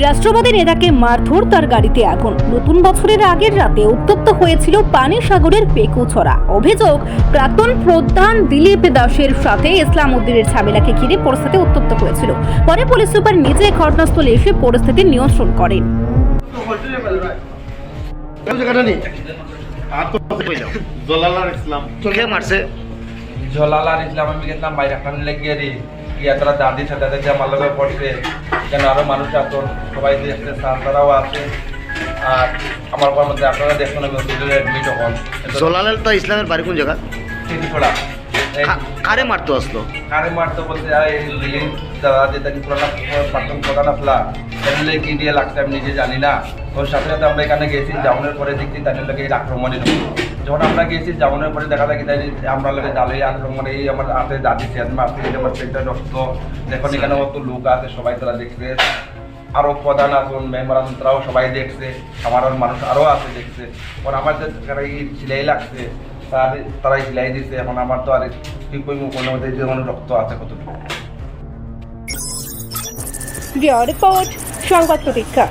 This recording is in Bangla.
রাষ্ট্রবাদী নেতাকে মারধর তার গাড়িতে আগুন। নতুন বছরের আগের রাতে উত্তপ্ত হয়েছিল পানি সাগরের পেকুছড়া। অভিযোগ প্রাক্তন প্রধান দিলীপ দাসের সাথে ইসলাম উদ্দিনের ঝামেলাকে ঘিরে পরিস্থিতি উত্তপ্ত হয়েছিল। পরে পুলিশ সুপার নিজে ঘটনাস্থলে এসে পরিস্থিতি নিয়ন্ত্রণ করেন। জলালার ইসলাম। কে মারছে? ঝোলালার ইসলাম আমি গেছিলাম বাইরে। খান লেগে গিয়া তারা দাদি সাথে দাদি আমার লগে পড়ছে কেন আরও মানুষ আছে সবাই দেখছে স্যার তারাও আছে। আর আমার ঘর মধ্যে আপনারা দেখুন আমি হসপিটালে অ্যাডমিট হন। জলালাল তো ইসলামের বাড়ি কোন জায়গা? চিনি কারে মারতো আসলো? কারে মারতে বলতে দাদা যে তাকে পুরানা আসলা এমএলএ কি দিয়ে লাগছে আমি নিজে জানি না। ওর সাথে সাথে আমরা এখানে গেছি যাওয়ানোর পরে দেখছি তাদের লোকে আক্রমণের যখন আমরা গেছি যাওয়ানোর পরে দেখা যায় কি আমরা লোকে জালে আক্রমণ এই আমার হাতে দাদি মারছে আমার পেটে রক্ত দেখুন এখানে কত লোক আছে সবাই তারা দেখছে আরও প্রধান আসুন মেম্বার আসুন তারাও সবাই দেখছে। আমার মানুষ আরও আছে দেখছে। এখন আমার যে সিলাই লাগছে তার তারাই সিলাই দিচ্ছে এখন আমার তো আর কি করব কোনো মধ্যে যেমন রক্ত আছে কতটুকু। রিপোর্ট সংবাদ প্রতীক্ষা।